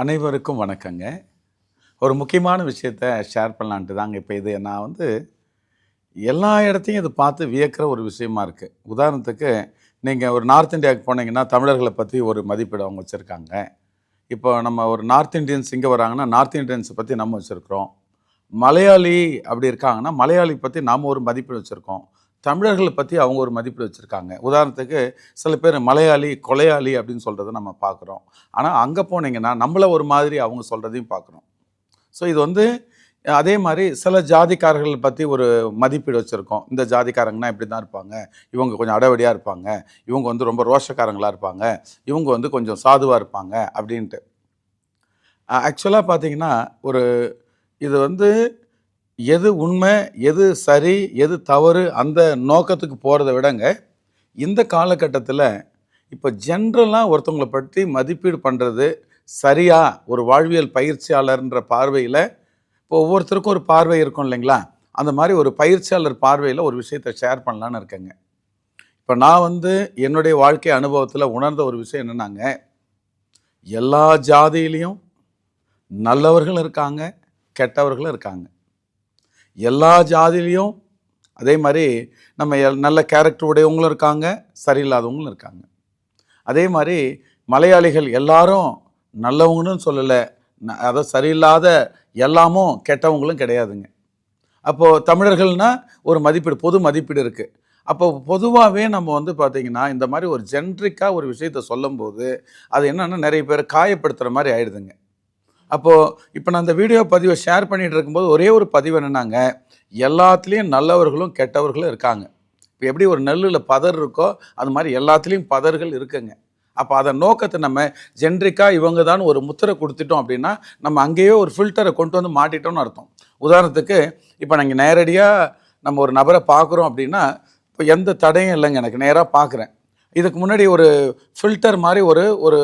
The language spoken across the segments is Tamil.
அனைவருக்கும் வணக்கங்க. ஒரு முக்கியமான விஷயத்த ஷேர் பண்ணலான்ட்டு தாங்க இப்போ இது. நான் வந்து எல்லா இடத்தையும் இது பார்த்து வியக்கிற ஒரு விஷயமா இருக்குது உதாரணத்துக்கு நீங்கள் ஒரு நார்த் இந்தியாவுக்கு போனீங்கன்னா தமிழர்களை பற்றி ஒரு மதிப்பீடு அவங்க வச்சுருக்காங்க. இப்போ நம்ம ஒரு நார்த் இந்தியன்ஸ் இங்கே வராங்கன்னா நார்த் இந்தியன்ஸை பற்றி நம்ம வச்சுருக்கிறோம். மலையாளி அப்படி இருக்காங்கன்னா மலையாளி பற்றி நாம் ஒரு மதிப்பீடு வச்சுருக்கோம். தமிழர்களை பற்றி அவங்க ஒரு மதிப்பீடு வச்சுருக்காங்க. உதாரணத்துக்கு சில பேர் மலையாளி கொலையாளி அப்படின்னு சொல்கிறத நம்ம பார்க்குறோம். ஆனால் அங்கே போனீங்கன்னா நம்மளை ஒரு மாதிரி அவங்க சொல்கிறதையும் பார்க்குறோம். ஸோ இது வந்து அதே மாதிரி சில ஜாதிக்காரர்கள் பற்றி ஒரு மதிப்பீடு வச்சுருக்கோம். இந்த ஜாதிக்காரங்கன்னா இப்படி தான் இருப்பாங்க. இவங்க கொஞ்சம் அடவடியாக இருப்பாங்க. இவங்க வந்து ரொம்ப ரோஷக்காரங்களாக இருப்பாங்க. இவங்க வந்து கொஞ்சம் சாதுவாக இருப்பாங்க அப்படின்ட்டு. ஆக்சுவலாக பார்த்தீங்கன்னா ஒரு இது வந்து எது உண்மை எது சரி எது தவறு அந்த நோக்கத்துக்கு போகிறத விடங்க இந்த காலகட்டத்தில் இப்போ ஜென்ரலாக ஒருத்தவங்களை பற்றி மதிப்பீடு பண்ணுறது சரியா? ஒரு வாழ்வியல் பயிற்சியாளர்ன்ற பார்வையில் இப்போ ஒவ்வொருத்தருக்கும் ஒரு பார்வை இருக்கும் இல்லைங்களா? அந்த மாதிரி ஒரு பயிற்சியாளர் பார்வையில் ஒரு விஷயத்தை ஷேர் பண்ணலான்னு இருக்கேங்க. இப்போ நான் வந்து என்னுடைய வாழ்க்கை அனுபவத்தில் உணர்ந்த ஒரு விஷயம் என்னென்னாங்க எல்லா ஜாதியிலையும் நல்லவர்களும் இருக்காங்க கெட்டவர்களும் இருக்காங்க. எல்லா ஜாதிலையும் அதே மாதிரி நம்ம எல்- நல்ல கேரக்டர் உடையவங்களும் இருக்காங்க சரியில்லாதவங்களும் இருக்காங்க. அதே மாதிரி மலையாளிகள் எல்லாரும் நல்லவங்கன்னு சொல்லலை ந- அதை சரியில்லாத எல்லாமும் கெட்டவங்களும் கிடையாதுங்க. அப்போது தமிழர்கள்னால் ஒரு மதிப்பீடு பொது மதிப்பீடு இருக்குது அப்போ பொதுவாகவே நம்ம வந்து பார்த்திங்கன்னா இந்த மாதிரி ஒரு ஜென்ரிக்காக ஒரு விஷயத்த சொல்லும்போது அது என்னென்னா நிறைய பேர் காயப்படுத்துகிற மாதிரி ஆயிடுதுங்க. அப்போது இப்போ நான் அந்த வீடியோ பதிவை ஷேர் பண்ணிகிட்டு இருக்கும்போது ஒரே ஒரு பதிவு என்னென்னாங்க எல்லாத்துலேயும் நல்லவர்களும் கெட்டவர்களும் இருக்காங்க. இப்போ எப்படி ஒரு நெல்லில் பதர் இருக்கோ அது மாதிரி எல்லாத்துலேயும் பதர்கள் இருக்குங்க. அப்போ அதை நோக்கத்தை நம்ம ஜென்ரிக்காக இவங்க தான் ஒரு முத்திரை கொடுத்துட்டோம் அப்படின்னா நம்ம அங்கேயே ஒரு ஃபில்டரை கொண்டு வந்து மாட்டிட்டோம்னு அர்த்தம். உதாரணத்துக்கு இப்போ நாங்கள் நேரடியாக நம்ம ஒரு நபரை பார்க்குறோம் அப்படின்னா இப்போ எந்த தடையும் இல்லைங்க எனக்கு நேராக பார்க்குறேன். இதுக்கு முன்னாடி ஒரு ஃபில்டர் மாதிரி ஒரு ஒரு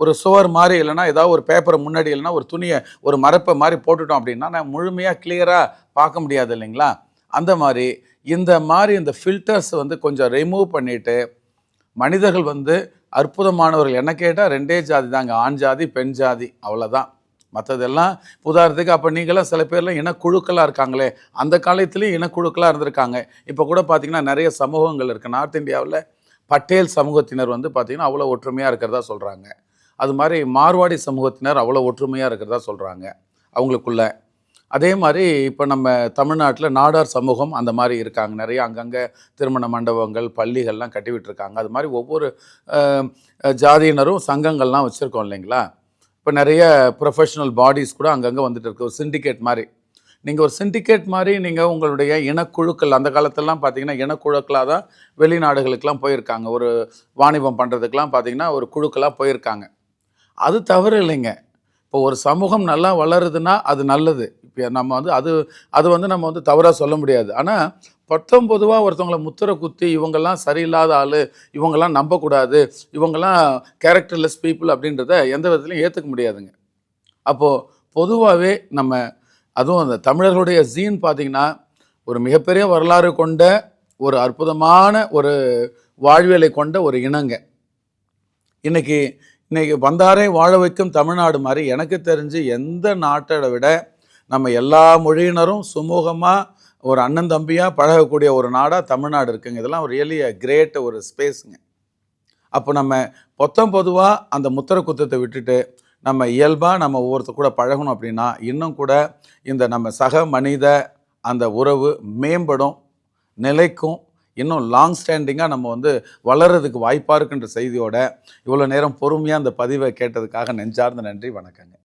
ஒரு சுவர் மாதிரி இல்லைன்னா ஏதாவது ஒரு பேப்பரை முன்னாடி இல்லைன்னா ஒரு துணியை ஒரு மரப்பை மாதிரி போட்டுட்டோம் அப்படின்னா நான் முழுமையாக கிளியராக பார்க்க முடியாது இல்லைங்களா? அந்த மாதிரி இந்த மாதிரி இந்த ஃபில்டர்ஸ் வந்து கொஞ்சம் ரிமூவ் பண்ணிவிட்டு மனிதர்கள் வந்து அற்புதமானவர்கள். என்ன கேட்டால் ரெண்டே ஜாதி தாங்க. ஆண் ஜாதி பெண் ஜாதி அவ்வளோதான் மற்றதெல்லாம் உதாரணத்துக்கு அப்போ நீங்களாம் சில பேர்லாம் இனக்குழுக்களாக இருக்காங்களே. அந்த காலத்துலேயும் இனக்குழுக்களாக இருந்திருக்காங்க. இப்போ கூட பார்த்தீங்கன்னா நிறைய சமூகங்கள் இருக்குது நார்த் இந்தியாவில் பட்டேல் சமூகத்தினர் வந்து பார்த்திங்கன்னா அவ்வளோ ஒற்றுமையாக இருக்கிறதா சொல்கிறாங்க அது மாதிரி மார்வாடி சமூகத்தினர் அவ்வளோ ஒற்றுமையாக இருக்கிறதா சொல்கிறாங்க அவங்களுக்குள்ள. அதே மாதிரி இப்போ நம்ம தமிழ்நாட்டில் நாடார் சமூகம் அந்த மாதிரி இருக்காங்க. நிறைய அங்கங்கே திருமண மண்டபங்கள் பள்ளிகள்லாம் கட்டி விட்டுருக்காங்க அது மாதிரி ஒவ்வொரு ஜாதியினரும் சங்கங்கள்லாம் வச்சுருக்கோம் இல்லைங்களா? இப்போ நிறைய ப்ரொஃபஷனல் பாடிஸ் கூட அங்கங்கே வந்துட்டு இருக்கு. ஒரு சிண்டிகேட் மாதிரி. நீங்கள் ஒரு சிண்டிகேட் மாதிரி நீங்கள் உங்களுடைய இனக்குழுக்கள் அந்த காலத்திலலாம் பார்த்தீங்கன்னா இனக்குழுக்களாக தான் வெளிநாடுகளுக்கெலாம் போயிருக்காங்க. ஒரு வாணிபம் பண்ணுறதுக்கெலாம் பார்த்தீங்கன்னா ஒரு குழுக்களாக போயிருக்காங்க. அது தவறு இல்லைங்க. இப்போ ஒரு சமூகம் நல்லா வளருதுன்னா அது நல்லது. இப்போ நம்ம வந்து அது அது வந்து நம்ம வந்து தவறாக சொல்ல முடியாது. ஆனால் பத்தம் பொதுவாக ஒருத்தவங்கள முத்திரை குத்தி இவங்கெல்லாம் சரியில்லாத ஆள் இவங்கெல்லாம் நம்பக்கூடாது இவங்கெல்லாம் கேரக்டர்லெஸ் பீப்புள் அப்படின்றத எந்த விதத்துலையும் ஏற்றுக்க முடியாதுங்க. அப்போது பொதுவாகவே நம்ம அதுவும் அந்த தமிழர்களுடைய ஜீன் பார்த்திங்கன்னா ஒரு மிகப்பெரிய வரலாறு கொண்ட ஒரு அற்புதமான ஒரு வாழ்வியலை கொண்ட ஒரு இனங்க. இன்னைக்கு இன்றைக்கி வந்தாரை வாழ வைக்கும் தமிழ்நாடு மாதிரி எனக்கு தெரிஞ்சு எந்த நாட்டை விட நம்ம எல்லா மொழியினரும் சுமூகமாக ஒரு அண்ணன் தம்பியாக பழகக்கூடிய ஒரு நாடாக தமிழ்நாடு இருக்குங்க. இதெல்லாம் ஒரு ரியலி கிரேட் ஒரு ஸ்பேஸுங்க அப்போ நம்ம பொத்தம் பொதுவாக அந்த முத்திரை குத்தத்தை விட்டுட்டு நம்ம இயல்பாக நம்ம ஒவ்வொருத்தர் கூட பழகணும் அப்படின்னா இன்னும் கூட இந்த நம்ம சக மனித அந்த உறவு மேம்படும் நிலைக்கும் இன்னும் லாங் ஸ்டாண்டிங்காக நம்ம வந்து வளர்கிறதுக்கு வாய்ப்பாக இருக்குன்ற செய்தியோட இவ்வளோ நேரம் பொறுமையாக அந்த பதிவை கேட்டதுக்காக நெஞ்சார்ந்த நன்றி வணக்கங்க.